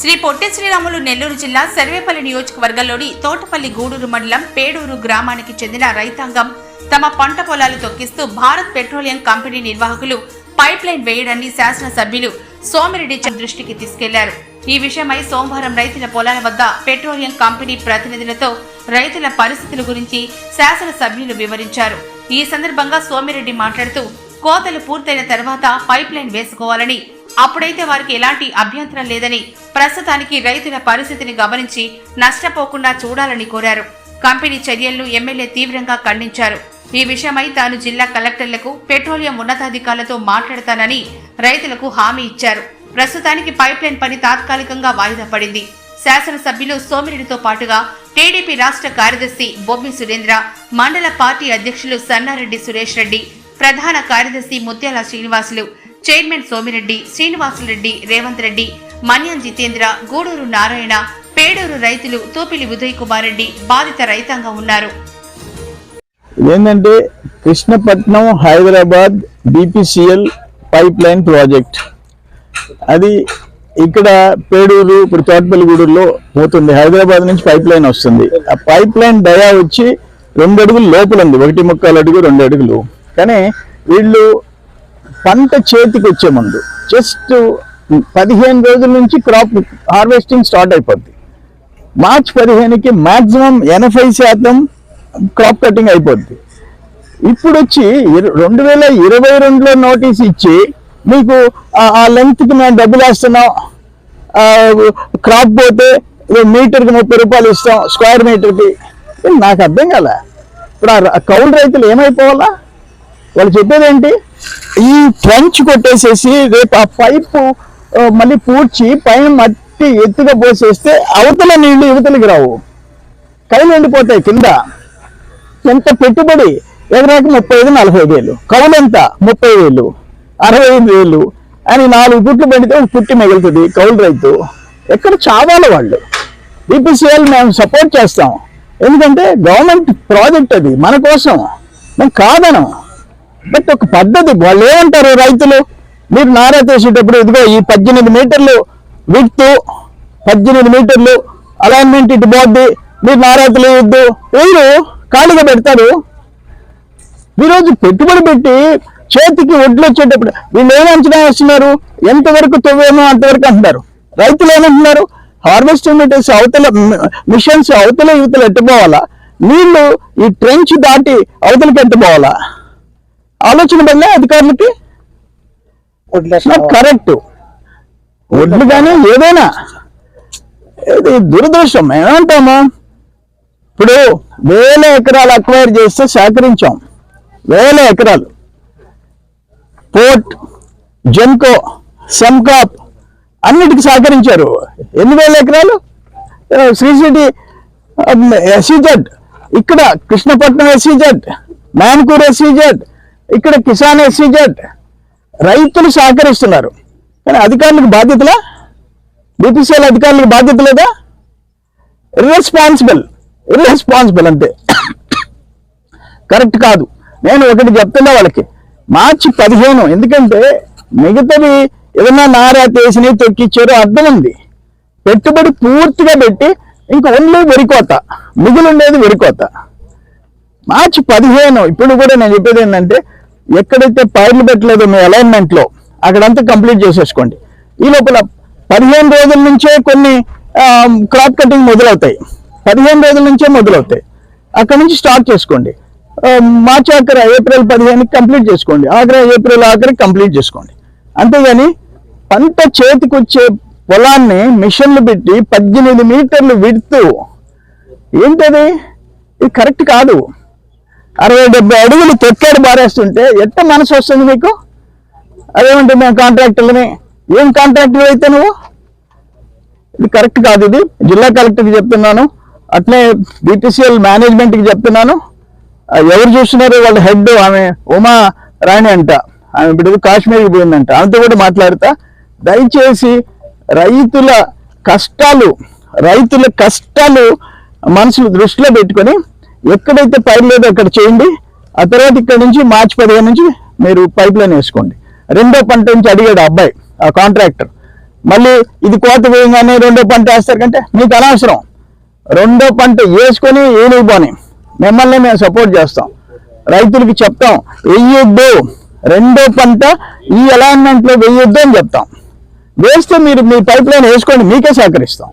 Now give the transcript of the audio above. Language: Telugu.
శ్రీ పొట్టి శ్రీరాములు నెల్లూరు జిల్లా సర్వేపల్లి నియోజకవర్గంలోని తోటపల్లి గూడూరు మండలం పేడూరు గ్రామానికి చెందిన రైతాంగం. తమ పంట పొలాలు తొక్కిస్తూ భారత్ పెట్రోలియం కంపెనీ నిర్వాహకులు పైప్ లైన్ వేయడాన్ని శాసనసభ్యులు సోమిరెడ్డి దృష్టికి తీసుకెళ్ళారు. ఈ విషయమై సోమవారం రైతుల పొలాల వద్ద పెట్రోలియం కంపెనీ ప్రతినిధులతో రైతుల పరిస్థితుల గురించి శాసనసభ్యులు వివరించారు. ఈ సందర్భంగా సోమిరెడ్డి మాట్లాడుతూ కోతలు పూర్తయిన తర్వాత పైప్ లైన్ వేసుకోవాలని అప్పుడైతే వారికి ఎలాంటి అభ్యంతరం లేదని ప్రస్తుతానికి రైతుల పరిస్థితిని గమనించి నష్టపోకుండా చూడాలని కోరారు. కంపెనీ చర్యలను ఎమ్మెల్యే తీవ్రంగా ఖండించారు. ఈ విషయమై తాను జిల్లా కలెక్టర్లకు పెట్రోలియం ఉన్నతాధికారులతో మాట్లాడతానని రైతులకు హామీ ఇచ్చారు. ప్రస్తుతానికి పైప్లైన్ పని తాత్కాలికంగా వాయిదా పడింది. శాసనసభ్యులు సోమిరెడ్డితో పాటుగా టీడీపీ రాష్ట్ర కార్యదర్శి బొమ్మి సురేంద్ర మండల పార్టీ అధ్యక్షులు సన్నారెడ్డి సురేష్ రెడ్డి ప్రధాన కార్యదర్శి ముత్యాల శ్రీనివాసులు చైర్మన్ సోమిరెడ్డి శ్రీనివాసులరెడ్డి రేవంత్ రెడ్డి మన్యం జితేంద్ర గూడూరు నారాయణ పేడూరు రైతులు తోపిలి ఉదయ్ కుమార్ రెడ్డి బాధిత రైతాంగం ఉన్నారు. ఏంటంటే Krishnapatnam Hyderabad BPCL pipeline project. అది ఇక్కడ పేడూరు ఇప్పుడు తోటపల్లిగూడూరులో పోతుంది. హైదరాబాద్ నుంచి పైప్ లైన్ వస్తుంది. ఆ పైప్ లైన్ డయా వచ్చి రెండు అడుగులు లోపల ఉంది. ఒకటి ముక్కాలు అడుగు రెండు అడుగులు. కానీ వీళ్ళు పంట చేతికి వచ్చే ముందు జస్ట్ పదిహేను రోజుల నుంచి క్రాప్ హార్వెస్టింగ్ స్టార్ట్ అయిపోద్ది. మార్చ్ పదిహేనుకి మాక్సిమం ఎనభై శాతం క్రాప్ కటింగ్ అయిపోద్ది. ఇప్పుడు వచ్చి రెండు వేల ఇరవై రెండులో నోటీస్ ఇచ్చి మీకు ఆ- లెంగ్త్కి మేము డబ్బులు వేస్తున్నాం. క్రాప్ పోతే మీటర్కి ముప్పై రూపాయలు ఇస్తాం స్క్వేర్ మీటర్కి నాకు అర్థం కాలే. ఇప్పుడు ఆ ఆ కౌలు రైతులు ఏమైపోవాలా? వాళ్ళు చెప్పేది ఏంటి ఈ ట్రంచ్ కొట్టేసేసి రేపు ఆ పైపు మళ్ళీ పూడ్చి పైన మట్టి ఎత్తుగా పోసేస్తే అవతల నీళ్ళు యువతలకి రావు. కైలు ఎండిపోతాయి కింద. ఎంత పెట్టుబడి? ఎకరాకి ముప్పై ఐదు నలభై వేలు. కౌలు ఎంత? ముప్పై వేలు. అరవై ఐదు వేలు. అని నాలుగు పుట్లు పెడితే ఒక పుట్టి మిగులుతుంది కౌలు రైతు. ఎక్కడ చావాలి వాళ్ళు? బీపీసీఎల్ మేము సపోర్ట్ చేస్తాం. ఎందుకంటే గవర్నమెంట్ ప్రాజెక్ట్ అది మన కోసం. మేము కాదనం. బట్ ఒక పద్ధతి వాళ్ళు ఏమంటారు రైతులు? మీరు నారా తీసేటప్పుడు ఇదిగో ఈ పద్దెనిమిది మీటర్లు విడ్త్ పద్దెనిమిది మీటర్లు అలైన్మెంట్ ఇటు పోద్ది మీరు నారాతులు వేయొద్దు వీళ్ళు ఖాళీగా పెడతారు. ఈరోజు పెట్టుబడి పెట్టి చేతికి ఒడ్లు వచ్చేటప్పుడు వీళ్ళు ఏం అంచనా వేస్తున్నారు? ఎంతవరకు తవ్వేమో అంతవరకు అంటున్నారు. రైతులు ఏమంటున్నారు? హార్వెస్టింగ్ మీటర్స్ అవతల మిషన్స్ అవతల యువతలు ఎట్టుకోవాలా నీళ్ళు ఈ ట్రెంచ్ దాటి అవతలకి ఎట్టుకోవాలా ఆలోచన పడలే అధికారులకి? కరెక్ట్ ఒడ్లు కానీ ఏదైనా. ఇది దురదృష్టం. ఏమంటాము? ఇప్పుడు వేల ఎకరాలు అక్వైర్ చేస్తే సేకరించాం. వేల ఎకరాలు. పోర్ట్ జెన్కో సెమ్కాప్ అన్నిటికి సహకరించారు ఎన్ని వేల ఎకరాలు? ఆ, శ్రీ సిటీ ఎస్సీజెడ్ ఇక్కడ కృష్ణపట్నం ఎస్సీజెడ్ మ్యాన్కూర్ ఎస్సీజెడ్ ఇక్కడ కిసాన్ ఎస్సీజెడ్ రైతులు సహకరిస్తున్నారు. కానీ అధికారులకు బాధ్యతలా? బీపీసీఎల్ అధికారులకు బాధ్యత లేదా? ఇర్రెస్పాన్సిబుల్ ఇర్రెస్పాన్సిబుల్ అంతే. కరెక్ట్ కాదు. నేను ఒకటి చెప్తున్నా వాళ్ళకి. మార్చి పదిహేను ఎందుకంటే మిగతావి ఏదన్నా నారా తీసిని తొక్కిచ్చారు అర్థం ఉంది. పెట్టుబడి పూర్తిగా పెట్టి ఇంకా ఓన్లీ వరికోత మిగిలిండేది వరికోత మార్చి పదిహేను ఇప్పుడు కూడా నేను చెప్పేది ఏంటంటే ఎక్కడైతే పైర్లు పెట్టలేదో మీ అలైన్మెంట్లో లో అక్కడంతా కంప్లీట్ చేసేసుకోండి. ఈ లోపల పదిహేను రోజుల నుంచే కొన్ని క్రాప్ కటింగ్ మొదలవుతాయి. పదిహేను రోజుల నుంచే మొదలవుతాయి. అక్కడ నుంచి స్టార్ట్ చేసుకోండి. మార్చి ఆఖరి ఏప్రిల్ పదిహేనుకి కంప్లీట్ చేసుకోండి. ఆఖరి ఏప్రిల్ ఆఖరికి కంప్లీట్ చేసుకోండి. అంతేగాని పంట చేతికి వచ్చే పొలాన్ని మిషన్లు పెట్టి పద్దెనిమిది మీటర్లు విడుతూ ఏంటది? ఇది కరెక్ట్ కాదు. అరవై డెబ్బై అడుగులు తొక్కాడు పారేస్తుంటే ఎట్ట మనసు వస్తుంది మీకు? అదేమంటే మేము కాంట్రాక్టర్లని ఏం కాంట్రాక్టర్ అయితే నువ్వు? ఇది కరెక్ట్ కాదు ఇది. జిల్లా కలెక్టర్కి చెప్తున్నాను. అట్లే బీటీసీఎల్ మేనేజ్మెంట్కి చెప్తున్నాను. ఎవరు చూస్తున్నారు? వాళ్ళ హెడ్ ఆమె ఉమా రాణి అంట. ఆమె ఇప్పుడు కాశ్మీర్కి పోయిందంట. ఆమెతో కూడా మాట్లాడతా. దయచేసి రైతుల కష్టాలు రైతుల కష్టాలు మనసులు దృష్టిలో పెట్టుకొని ఎక్కడైతే పైర్ లేదో అక్కడ చేయండి. ఆ తర్వాత ఇక్కడ నుంచి మార్చి పదిహేను నుంచి మీరు పైప్ లైన్ వేసుకోండి. రెండో పంట నుంచి అడిగాడు ఆ అబ్బాయి ఆ కాంట్రాక్టర్. మళ్ళీ ఇది కోత వేయగానే రెండో పంట వేస్తారు కంటే మీకు అనవసరం. రెండో పంట వేసుకొని ఏనిపోని మిమ్మల్ని మేము సపోర్ట్ చేస్తాం. రైతులకి చెప్తాం వెయ్యొద్దు రెండో పంట ఈ అలైన్మెంట్లో వెయ్యొద్దు అని చెప్తాం. వేస్తే మీరు మీ పైప్ లైన్ వేసుకోండి మీకే సహకరిస్తాం.